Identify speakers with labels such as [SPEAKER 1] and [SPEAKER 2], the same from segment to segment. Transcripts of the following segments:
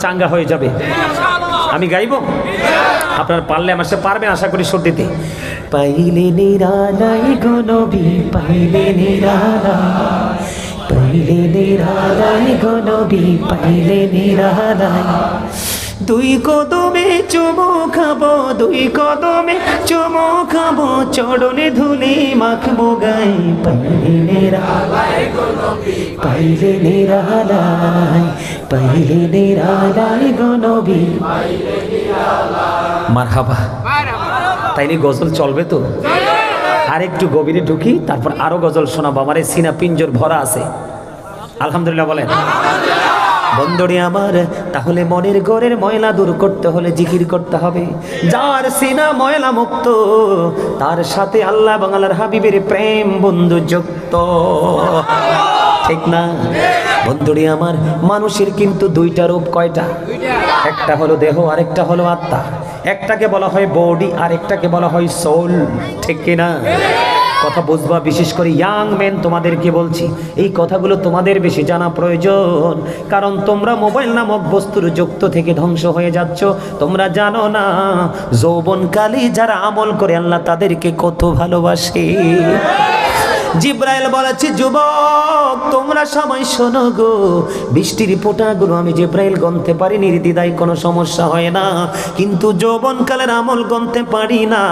[SPEAKER 1] চাঙ্গা হয়ে যাবে। আমি গাইব? আপনার পারলে আমার সাথে পারবেন, আশা করি সর্দিতে। পাইলে নিরালাই গনবি নবী পাইলে নিরালা। পাইলে নিরালাই গনবি নবী পাইলে নিরালাই দুই কদমে চুমো খাব, দুই কদমে চুমো খাব চড়নে ধুলি মাখবো গাই পাইলে নিরালাই পাইলে নিরালাই পাইলে নিরালাই গো নবী মারহাবা তাইলে গজল চলবে তো? আর একটু গভীরে ঢুকি, তারপর আরও গজল শোনাবো। আমার এই সিনা পিঞ্জর ভরা আছে। আলহামদুলিল্লাহ বলেন। বন্দরে আমার, তাহলে মনের ঘরের ময়লা দূর করতে হলে জিকির করতে হবে। যার সিনা ময়লা মুক্ত, তার সাথে আল্লাহ বাংলার হাবিবের প্রেম বন্ধু যুক্ত ঠিক না? বন্ধুরে আমার, মানুষের কিন্তু দুইটা রূপ কয়টা? একটা হলো দেহ, আরেকটা হলো আত্মা। একটাকে বলা হয় বডি আর একটাকে বলা হয় সোল ঠিক কিনা? কথা বুঝবা, বিশেষ করে ইয়াং মেন তোমাদেরকে বলছি, এই কথাগুলো তোমাদের বেশি জানা প্রয়োজন। কারণ তোমরা মোবাইল নামক বস্তুর যুক্ত থেকে ধ্বংস হয়ে যাচ্ছ, তোমরা জানো না, যৌবনকালী যারা আমল করে আল্লাহ তাদেরকে কত ভালোবাসে। জিব্রাইল বলেছে, যুবক, তোমরা সময় শোনো গো। বৃষ্টির ফোঁটাগুলো আমি জিব্রাইল গনতে পারি নির্দিদায় কোনো সমস্যা হয় না। কিন্তু যৌবনকালের আমল গনতে পারি না,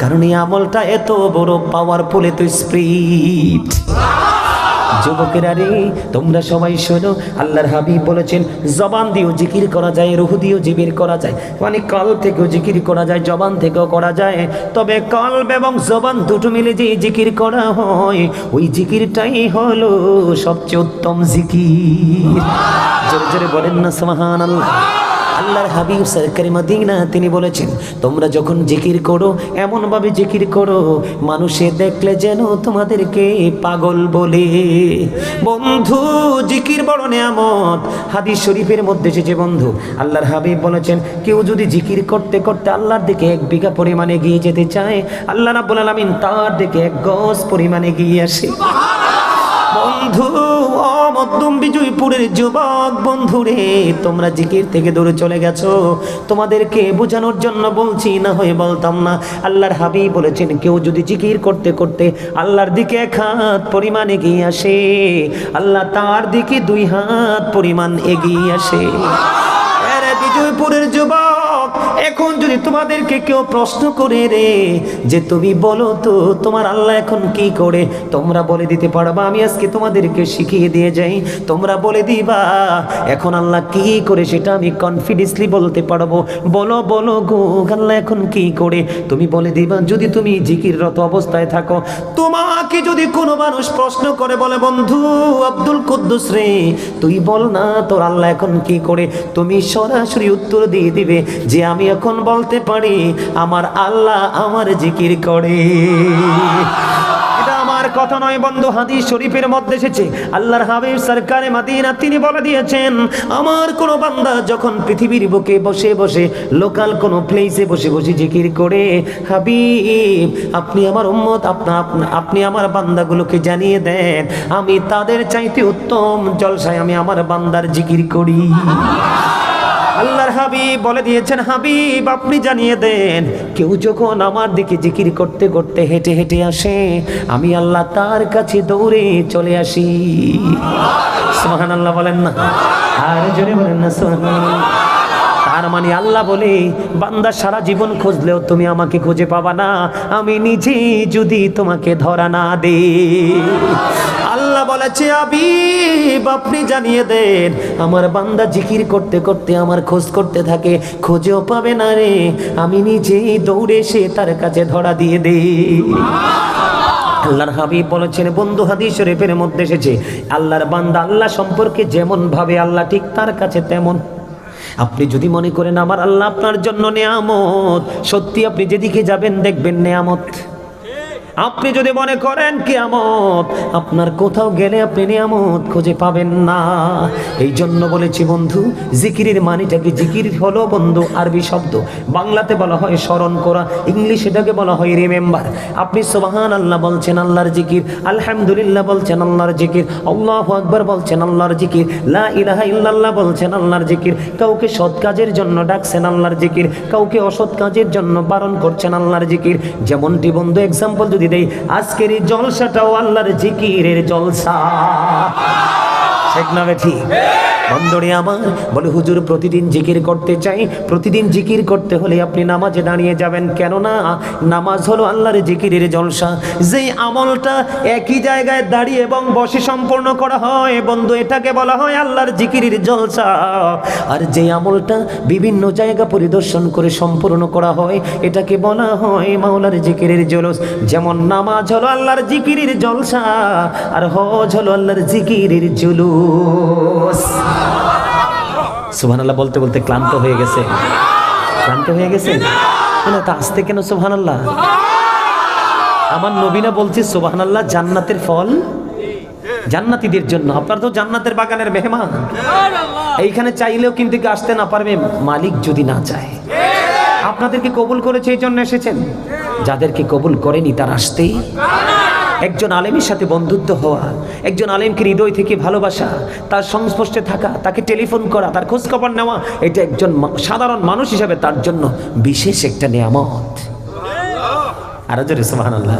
[SPEAKER 1] কারণ এই আমলটা এত বড় পাওয়ারফুল এত স্প্রিট যুবকেরা রে তোমরা সবাই শোনো, আল্লাহর হাবিব বলেছেন, জবান দিয়েও জিকির করা যায়, রুহ দিয়েও জিবির করা যায়। মানে কাল থেকেও জিকির করা যায়, জবান থেকেও করা যায়। তবে কলব এবং জবান দুটো মিলে যে জিকির করা হয়, ওই জিকিরটাই হলো সবচেয়ে উত্তম জিকির। জোরে জোরে বলেন না সুবহান আল্লাহ আল্লাহর হাবিব সরকারি মদিনা, তিনি বলেছেন, তোমরা যখন জিকির করো, এমনভাবে জিকির করো, মানুষে দেখলে যেন তোমাদেরকে পাগল বলে। বন্ধু, জিকির বড় নেয়ামত। হাদিস শরীফের মধ্যে এসেছে, বন্ধু, আল্লাহর হাবিব বলেছেন, কেউ যদি জিকির করতে করতে আল্লাহর দিকে এক বিঘা পরিমাণে গিয়ে যেতে চায়, আল্লাহ রাব্বুল আলামিন তার দিকে এক গজ পরিমাণে গিয়ে আসে। বন্ধু, ও মধ্যম বিজয়পুরের যুবক বন্ধুরে তোমরা জিকির থেকে দূরে চলে গেছো। তোমাদেরকে বোঝানোর জন্য বলছি, না হয়ে বলতাম না, আল্লাহর হাবিব বলেছেন, কেউ যদি জিকির করতে করতে আল্লাহর দিকে এক হাত পরিমাণ এগিয়ে আসে, আল্লাহ তার দিকে দুই হাত পরিমাণ এগিয়ে আসে। বিজয়পুরের যুবক তোমাদেরকে কেউ প্রশ্ন করে রে, যে তুমি বলো তো, তোমার আল্লাহ এখন কি করে? তোমরা বলে দিতে পারবা, আমি আজকে তোমাদেরকে শিখিয়ে দিয়ে যাই। তোমরা বলে দিবা, এখন আল্লাহ কি করে সেটা আমি কনফিডেন্সলি বলতে পারব। বলো বলো গো, আল্লাহ এখন কি করে? তুমি বলে দিবা, যদি তুমি জিকিররত অবস্থায় থাকো তোমাকে যদি কোনো মানুষ প্রশ্ন করে বলে, বন্ধু আব্দুল কুদ্দুস রে, তুই বল না, তোর আল্লাহ এখন কি করে? তুমি সরাসরি উত্তর দিয়ে দিবে যে, আমি এখন বলতে পারি, আমার আল্লাহ আমার জিকির করে। কথা নয় বন্ধু, হাদিস শরীফের মধ্যে এসেছে। আল্লাহর হাবিব সরকারে মাদিনা, তিনি বলে দিয়েছেন, আমার কোন বান্দা যখন পৃথিবীর বুকে বসে বসে, লোকাল কোন প্লেসে বসে বসে জিকির করে, হাবিব, আপনি আমার উম্মত আপনা, আপনা- আমার বান্দাগুলোকে জানিয়ে দেন, আমি তাদের চাইতে উত্তম জলসায় আমি আমার বান্দার জিকির করি। আল্লাহর হাবিব বলে দিয়েছেন, হাবিব, আপনি জানিয়ে দেন, কেউ যখন আমার দিকে জিকির করতে করতে হেঁটে হেঁটে আসে, আমি আল্লাহ তার কাছে দৌড়ে চলে আসি। সোহান আল্লাহ বলেন না। আর জোরে বলেন না সোহান তার মানে আল্লাহ বলে, বান্দা সারা জীবন খুঁজলেও তুমি আমাকে খুঁজে পাবা না, আমি নিজে যদি তোমাকে ধরা না দে আল্লাহ বলেছে আবিব আপনি জানিয়ে দেন, আমার বান্দা জিকির করতে করতে আমার খোঁজ করতে থাকে, খুঁজেও পাবে না রে, আমি নিজেই দৌড়ে সে তার কাছে ধরা দিয়ে দে আল্লাহর হাবিব বলেছেন, বন্ধু, হাদিস শরীফের মধ্যে এসেছে, আল্লাহর বান্দা আল্লাহ সম্পর্কে যেমন ভাবে, আল্লাহ ঠিক তার কাছে তেমন। আপনি যদি মনে করেন, আমার আল্লাহ আপনার জন্য নেয়ামত, সত্যি আপনি যেদিকে যাবেন দেখবেন নেয়ামত। আপনি যদি মনে করেন কিয়ামত, আপনার কোথাও গেলে আপনি নিয়ামত খুঁজে পাবেন না। এই জন্য বলেছি বন্ধু, জিকিরের মানিটাকে জিকির হলো বন্ধু, আরবি শব্দ। বাংলাতে বলা হয় স্মরণ করা, ইংলিশ এটাকে বলা হয় রিমেম্বার। আপনি সোবাহান আল্লাহ বলছেন আল্লাহর জিকির, আলহামদুলিল্লাহ বলছেন আল্লাহর জিকির, আল্লাহু আকবর বলছেন আল্লাহর জিকির, লা ইলাহা ইল্লাল্লাহ বলছেন আল্লাহর জিকির, কাউকে সৎ কাজের জন্য ডাকছেন আল্লাহর জিকির, কাউকে অসৎ কাজের জন্য বারণ করছেন আল্লাহর জিকির। যেমনটি বন্ধু এক্সাম্পল যদি দেই আজকের এই জলসাটাও আল্লাহর জিকিরের জলসা। ঠিক না ঠিক? বন্ধরে আমার বলে, হুজুর, প্রতিদিন জিকির করতে চাই। প্রতিদিন জিকির করতে হলে আপনি নামাজে দাঁড়িয়ে যাবেন কেননা নামাজ হলো আল্লাহর জিকিরের জলসা। যেই আমলটা একই জায়গায় দাঁড়িয়ে এবং বসে সম্পূর্ণ করা হয়, বন্ধু, এটাকে বলা হয় আল্লাহর জিকিরের জলসা। আর যে আমলটা বিভিন্ন জায়গা পরিদর্শন করে সম্পূর্ণ করা হয়, এটাকে বলা হয় মাওলার জিকিরের জলস। যেমন নামাজ হলো আল্লাহর জিকিরের জলসা, আর হজ হলো আল্লাহর জিকিরের জুলুস। সুবহানাল্লাহ বলতে বলতে ক্লান্ত হয়ে গেছে। ক্লান্ত হয়ে গেছে? না তা আসতে কেন সুবহানাল্লাহ? আমার নবীনা বলছে সুবহানাল্লাহ জান্নাতের ফল জান্নাতীদের জন্য। আপনার তো জান্নাতের বাগানের মেহমান। এইখানে চাইলেও কিন্তু আসতে না পারবে মালিক যদি না চায়। আপনাদেরকে কবুল করেছে এই জন্য এসেছেন? যাদেরকে কবুল করেনি তার আসতেই একজন আলেমের সাথে বন্ধুত্ব হওয়া, একজন আলেমকে হৃদয় থেকে ভালোবাসা, তার সংস্পর্শে থাকা, তাকে টেলিফোন করা, তার খোঁজখবর নেওয়া, এটা একজন সাধারণ মানুষ হিসাবে তার জন্য বিশেষ একটা নিয়ামত। আরও জোরে, সুবহানাল্লাহ।